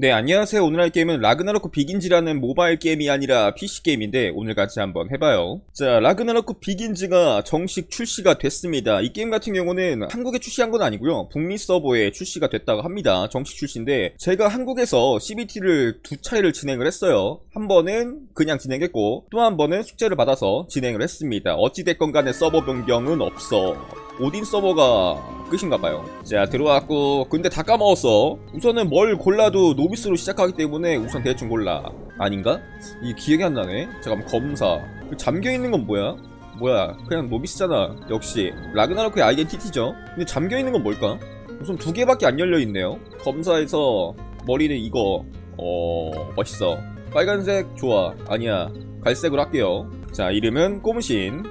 네, 안녕하세요. 오늘 할 게임은 라그나로크 비긴즈라는 모바일 게임이 아니라 PC 게임인데 오늘 같이 한번 해봐요. 자, 라그나로크 비긴즈가 정식 출시가 됐습니다. 이 게임 같은 경우는 한국에 출시한 건 아니고요. 북미 서버에 출시가 됐다고 합니다. 정식 출시인데 제가 한국에서 CBT를 두 차례를 진행을 했어요. 한 번은 그냥 진행했고 또 한 번은 숙제를 받아서 진행을 했습니다. 어찌됐건 간에 서버 변경은 없어. 오딘 서버가 끝인가봐요. 자, 들어왔고, 근데 다 까먹었어. 우선은 뭘 골라도 노비스로 시작하기 때문에 우선 대충 골라. 아닌가? 이게 기억이 안 나네. 잠깐만, 검사. 그 잠겨있는 건 뭐야? 뭐야, 그냥 노비스잖아. 역시. 라그나로크의 아이덴티티죠. 근데 잠겨있는 건 뭘까? 우선 두 개밖에 안 열려있네요. 검사에서 머리는 이거. 어, 멋있어. 빨간색 좋아. 아니야. 갈색으로 할게요. 자, 이름은 꼬무신.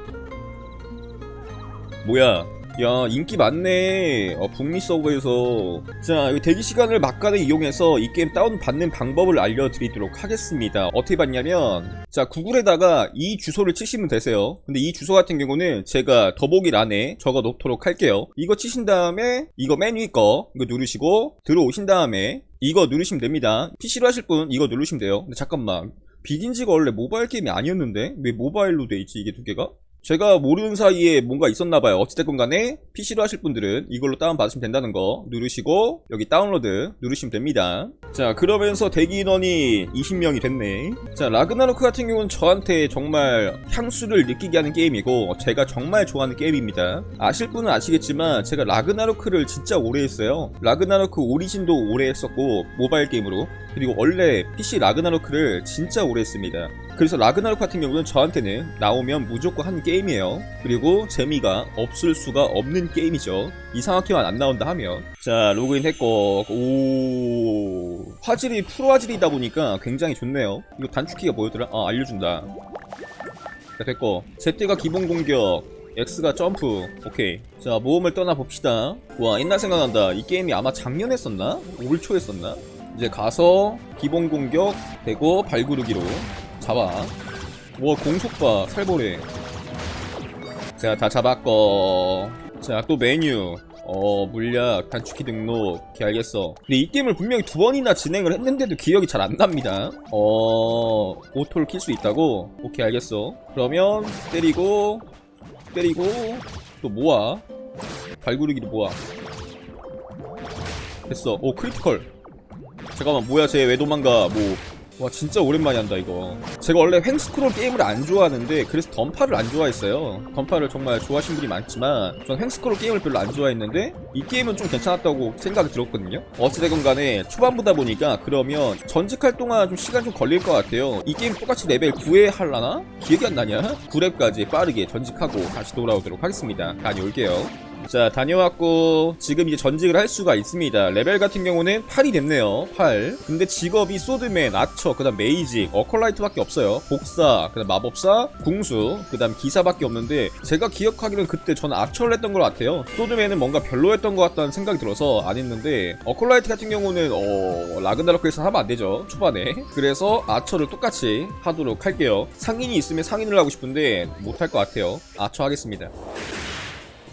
뭐야? 야 인기 많네. 어, 북미 서버에서. 자 대기 시간을 막간에 이용해서 이 게임 다운받는 방법을 알려드리도록 하겠습니다. 어떻게 받냐면 자 구글에다가 이 주소를 치시면 되세요. 근데 이 주소 같은 경우는 제가 더보기란에 적어 놓도록 할게요. 이거 치신 다음에 이거 맨 위 거 이거 누르시고 들어오신 다음에 이거 누르시면 됩니다. PC로 하실 분 이거 누르시면 돼요. 근데 잠깐만. 비긴지가 원래 모바일 게임이 아니었는데? 왜 모바일로 돼 있지 이게 두 개가? 제가 모르는 사이에 뭔가 있었나 봐요. 어찌됐건 간에 PC로 하실 분들은 이걸로 다운받으시면 된다는 거 누르시고 여기 다운로드 누르시면 됩니다. 자 그러면서 대기 인원이 20명이 됐네. 자 라그나로크 같은 경우는 저한테 정말 향수를 느끼게 하는 게임이고 제가 정말 좋아하는 게임입니다. 아실 분은 아시겠지만 제가 라그나로크를 진짜 오래 했어요. 라그나로크 오리진도 오래 했었고 모바일 게임으로 그리고 원래 PC 라그나로크를 진짜 오래 했습니다. 그래서 라그나로크 같은 경우는 저한테는 나오면 무조건 한 게임이에요. 그리고 재미가 없을 수가 없는 게임이죠. 이상하게만 안 나온다 하면. 자, 로그인 했고, 오. 화질이 프로 화질이다 보니까 굉장히 좋네요. 이거 단축키가 뭐였더라? 아, 알려준다. 자, 됐고. Z가 기본 공격, X가 점프. 오케이. 자, 모험을 떠나봅시다. 와, 옛날 생각난다. 이 게임이 아마 작년 했었나? 올 초 했었나? 이제 가서 기본 공격 되고 발구르기로 잡아. 와 공속봐 살벌해. 자 다 잡았고. 자 또 메뉴. 어 물약 단축키 등록. 오케이 알겠어. 근데 이 게임을 분명히 두 번이나 진행을 했는데도 기억이 잘 안 납니다. 어 오토를 킬 수 있다고. 오케이 알겠어. 그러면 때리고 때리고 또 모아. 발구르기도 모아. 됐어. 오 크리티컬. 잠깐만 뭐야 쟤 왜 도망가 뭐 와 진짜 오랜만에 한다 이거. 제가 원래 횡스크롤 게임을 안 좋아하는데 그래서 던파를 안 좋아했어요. 던파를 정말 좋아하시는 분이 많지만 전 횡스크롤 게임을 별로 안 좋아했는데 이 게임은 좀 괜찮았다고 생각이 들었거든요. 어찌되건 간에 초반보다 보니까 그러면 전직할 동안 좀 시간 좀 걸릴 것 같아요. 이 게임 똑같이 레벨 9에 할라나? 기억이 안 나냐? 9렙까지 빠르게 전직하고 다시 돌아오도록 하겠습니다. 다녀올게요 자 다녀왔고 지금 이제 전직을 할 수가 있습니다. 레벨 같은 경우는 8이 됐네요 8 근데 직업이 소드맨, 아처, 그 다음 메이직, 어컬라이트 밖에 없어요. 복사, 그 다음 마법사, 궁수, 그 다음 기사밖에 없는데 제가 기억하기로는 그때 저는 아처를 했던 것 같아요. 소드맨은 뭔가 별로였던 것 같다는 생각이 들어서 안 했는데 어컬라이트 같은 경우는 어... 라그나로크에서 하면 안 되죠 초반에. 그래서 아처를 똑같이 하도록 할게요. 상인이 있으면 상인을 하고 싶은데 못할 것 같아요. 아처 하겠습니다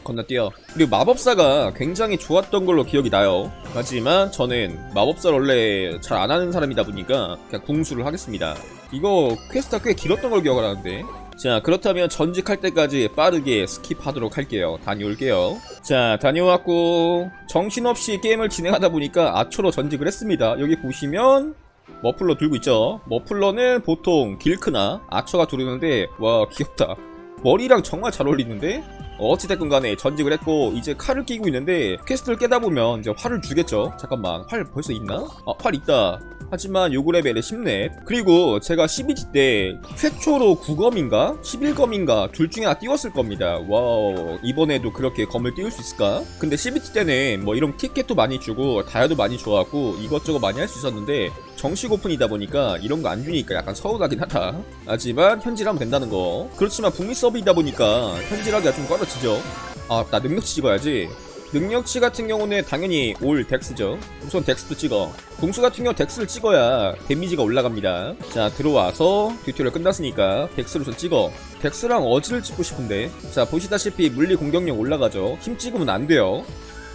건너뛰어. 그리고 마법사가 굉장히 좋았던 걸로 기억이 나요. 하지만 저는 마법사를 원래 잘 안 하는 사람이다 보니까 그냥 궁수를 하겠습니다. 이거 퀘스트가 꽤 길었던 걸 기억을 하는데. 자 그렇다면 전직할 때까지 빠르게 스킵하도록 할게요. 다녀올게요. 자 다녀왔고 정신없이 게임을 진행하다 보니까 아초로 전직을 했습니다. 여기 보시면 머플러 들고 있죠? 머플러는 보통 길크나 아처가 두르는데 와 귀엽다. 머리랑 정말 잘 어울리는데 어찌됐건 간에 전직을 했고 이제 칼을 끼고 있는데 퀘스트를 깨다 보면 이제 활을 주겠죠 잠깐만 활 벌써 있나? 아 활 있다 하지만 요구 레벨에 10렙. 그리고 제가 CBT 때 최초로 9검인가? 11검인가? 둘 중에 하나 띄웠을 겁니다. 와우 이번에도 그렇게 검을 띄울 수 있을까? 근데 CBT 때는 뭐 이런 티켓도 많이 주고 다이아도 많이 좋았고 이것저것 많이 할 수 있었는데 정식 오픈이다 보니까 이런 거 안 주니까 약간 서운하긴 하다. 하지만 현질하면 된다는 거. 그렇지만 북미 서브이다 보니까 현질하기가 좀 꺼려지죠. 아나 능력치 찍어야지 능력치 같은 경우는 당연히 올 덱스죠 우선 덱스도 찍어 궁수 같은 경우 덱스를 찍어야 데미지가 올라갑니다 자 들어와서 튜토리얼 끝났으니까 덱스를 우선 찍어 덱스랑 어지를 찍고 싶은데 자 보시다시피 물리 공격력 올라가죠 힘 찍으면 안 돼요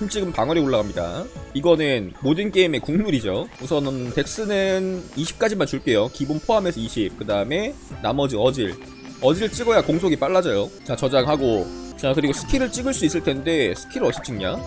힘 찍으면 방어력 올라갑니다. 이거는 모든 게임의 국룰이죠. 우선은 덱스는 20까지만 줄게요. 기본 포함해서 20. 그 다음에 나머지 어질. 어질 찍어야 공속이 빨라져요. 자, 저장하고. 자, 그리고 스킬을 찍을 수 있을 텐데, 스킬 어디 찍냐?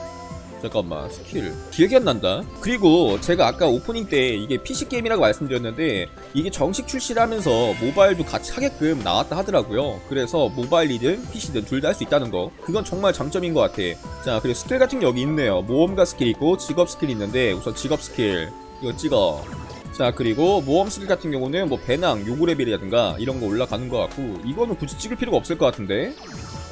잠깐만 스킬. 기억이 안 난다. 그리고 제가 아까 오프닝 때 이게 PC게임이라고 말씀드렸는데 이게 정식 출시를 하면서 모바일도 같이 하게끔 나왔다 하더라고요. 그래서 모바일이든 PC든 둘 다 할 수 있다는 거. 그건 정말 장점인 것 같아. 자 그리고 스킬 같은 게 여기 있네요. 모험가 스킬 있고 직업 스킬 있는데 우선 직업 스킬. 이거 찍어. 자 그리고 모험 스킬 같은 경우는 뭐 배낭 요구 레벨이라든가 이런 거 올라가는 것 같고 이거는 굳이 찍을 필요가 없을 것 같은데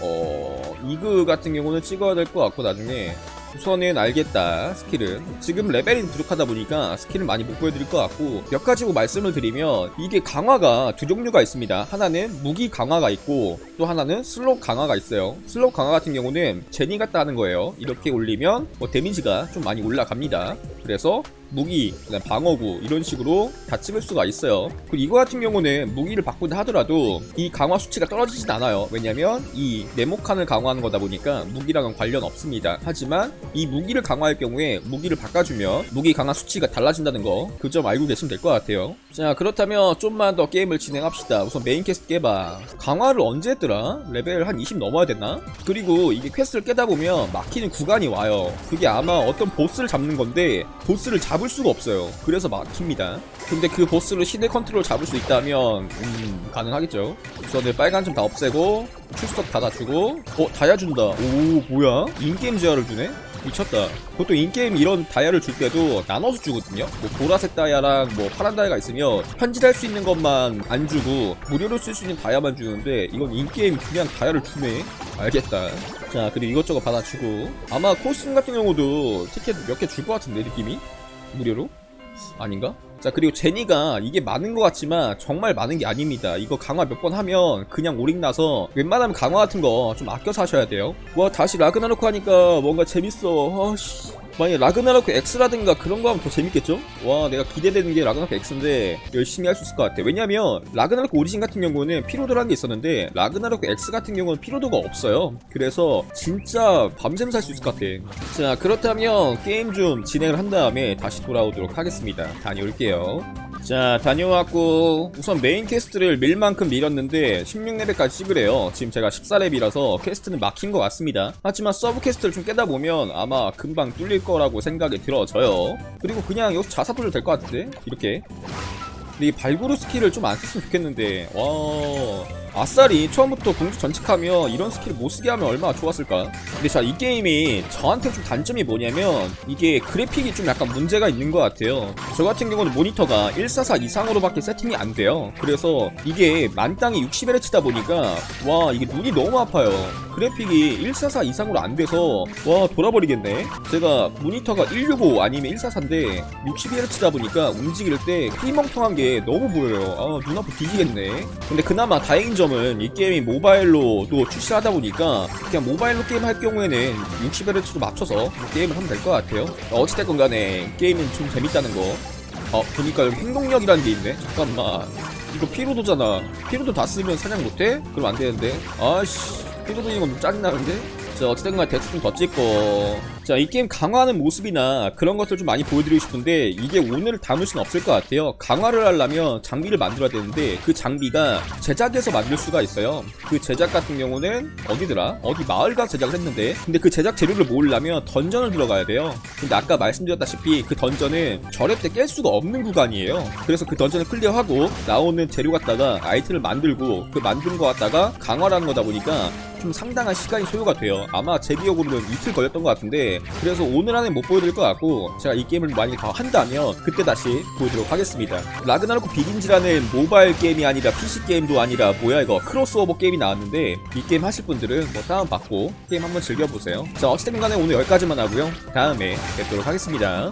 어 이그 같은 경우는 찍어야 될 것 같고 나중에 우선은 알겠다 스킬은. 지금 레벨이 부족하다 보니까 스킬을 많이 못 보여드릴 것 같고 몇 가지고 말씀을 드리면 이게 강화가 두 종류가 있습니다. 하나는 무기 강화가 있고 또 하나는 슬롯 강화가 있어요. 슬롯 강화 같은 경우는 제니 같다 하는 거예요. 이렇게 올리면 뭐 데미지가 좀 많이 올라갑니다. 그래서 무기, 방어구 이런 식으로 다 찍을 수가 있어요. 그리고 이거 같은 경우는 무기를 바꾼다 하더라도 이 강화 수치가 떨어지진 않아요. 왜냐면 이 네모칸을 강화하는 거다 보니까 무기랑은 관련 없습니다. 하지만 이 무기를 강화할 경우에 무기를 바꿔주면 무기 강화 수치가 달라진다는 거 그 점 알고 계시면 될 것 같아요. 자 그렇다면 좀만 더 게임을 진행합시다. 우선 메인 퀘스트 깨봐. 강화를 언제 했더라? 레벨 한 20 넘어야 됐나? 그리고 이게 퀘스트를 깨다 보면 막히는 구간이 와요. 그게 아마 어떤 보스를 잡는 건데 보스를 잡을 수가 없어요. 그래서 막힙니다. 근데 그 보스를 시대 컨트롤 잡을 수 있다면 음 가능하겠죠. 우선은 빨간 점 다 없애고 출석 닫아주고 어 다이아 준다. 오 뭐야? 인게임 제어를 주네? 미쳤다. 보통 인게임 이런 다이아를 줄 때도 나눠서 주거든요. 뭐 보라색 다이아랑 뭐 파란 다이아가 있으면 현질할 수 있는 것만 안 주고 무료로 쓸 수 있는 다이아만 주는데 이건 인게임 그냥 다이아를 주네. 알겠다. 자 그리고 이것저것 받아주고 아마 코스튬 같은 경우도 티켓 몇 개 줄 것 같은데 느낌이 무료로? 아닌가? 자 그리고 제니가 이게 많은 것 같지만 정말 많은 게 아닙니다 이거 강화 몇 번 하면 그냥 오링 나서 웬만하면 강화 같은 거 좀 아껴서 하셔야 돼요 와 다시 라그나로크 하니까 뭔가 재밌어 아씨 만약에 라그나로크 X라든가 그런 거 하면 더 재밌겠죠? 와 내가 기대되는 게 라그나로크 X인데 열심히 할 수 있을 것 같아. 왜냐면 라그나로크 오리진 같은 경우는 피로도라는 게 있었는데 라그나로크 X 같은 경우는 피로도가 없어요. 그래서 진짜 밤샘 살 수 있을 것 같아. 자 그렇다면 게임 좀 진행을 한 다음에 다시 돌아오도록 하겠습니다. 다녀올게요 자 다녀왔고 우선 메인 퀘스트를 밀 만큼 밀었는데 16레벨까지 찍으래요. 지금 제가 14렙이라서 퀘스트는 막힌 것 같습니다. 하지만 서브 퀘스트를 좀 깨다 보면 아마 금방 뚫릴 거라고 생각이 들어져요. 그리고 그냥 여기서 자사 돌려도 될것 같은데? 이렇게. 근데 이 발구르 스킬을 좀 안 썼으면 좋겠는데. 와 아싸리 처음부터 공주 전직하면 이런 스킬을 못 쓰게 하면 얼마나 좋았을까? 근데 자 이 게임이 저한테 좀 단점이 뭐냐면 이게 그래픽이 좀 약간 문제가 있는 것 같아요. 저 같은 경우는 모니터가 144 이상으로 밖에 세팅이 안 돼요. 그래서 이게 만땅이 60Hz다 보니까 와 이게 눈이 너무 아파요. 그래픽이 144 이상으로 안 돼서 와 돌아버리겠네. 제가 모니터가 165 아니면 144인데 62Hz다 보니까 움직일 때 희멍텅한 게 너무 보여요. 아눈 아파 뒤지겠네. 근데 그나마 다행인 점은 이 게임이 모바일로 또 출시하다 보니까 그냥 모바일로 게임 할 경우에는 60Hz로 맞춰서 게임을 하면 될 것 같아요. 어찌됐건 간에 게임은 좀 재밌다는 거. 어, 보니까 여기 행동력이라는 게 있네. 잠깐만. 이거 피로도잖아. 피로도 다 쓰면 사냥 못해? 그럼 안 되는데. 아씨 피로도 이건 좀 짜증나는데? 자 어찌된 간에 좀더 찍고 자 이 게임 강화하는 모습이나 그런 것들 좀 많이 보여드리고 싶은데 이게 오늘 담을 수는 없을 것 같아요. 강화를 하려면 장비를 만들어야 되는데 그 장비가 제작에서 만들 수가 있어요. 그 제작 같은 경우는 어디더라? 어디 마을 가서 제작을 했는데. 근데 그 제작 재료를 모으려면 던전을 들어가야 돼요. 근데 아까 말씀드렸다시피 그 던전은 절에 때 깰 수가 없는 구간이에요. 그래서 그 던전을 클리어하고 나오는 재료 갖다가 아이템을 만들고 그 만든 거 갖다가 강화라는 거다 보니까 좀 상당한 시간이 소요가 돼요. 아마 제 기억으로는 이틀 걸렸던 것 같은데 그래서 오늘 안에 못 보여드릴 것 같고 제가 이 게임을 만약에 더 한다면 그때 다시 보여드리도록 하겠습니다. 라그나로크 비긴지라는 모바일 게임이 아니라 PC 게임도 아니라 뭐야 이거 크로스오버 게임이 나왔는데 이 게임 하실 분들은 뭐 다운받고 게임 한번 즐겨보세요. 자 어찌됐든 간에 오늘 여기까지만 하고요. 다음에 뵙도록 하겠습니다.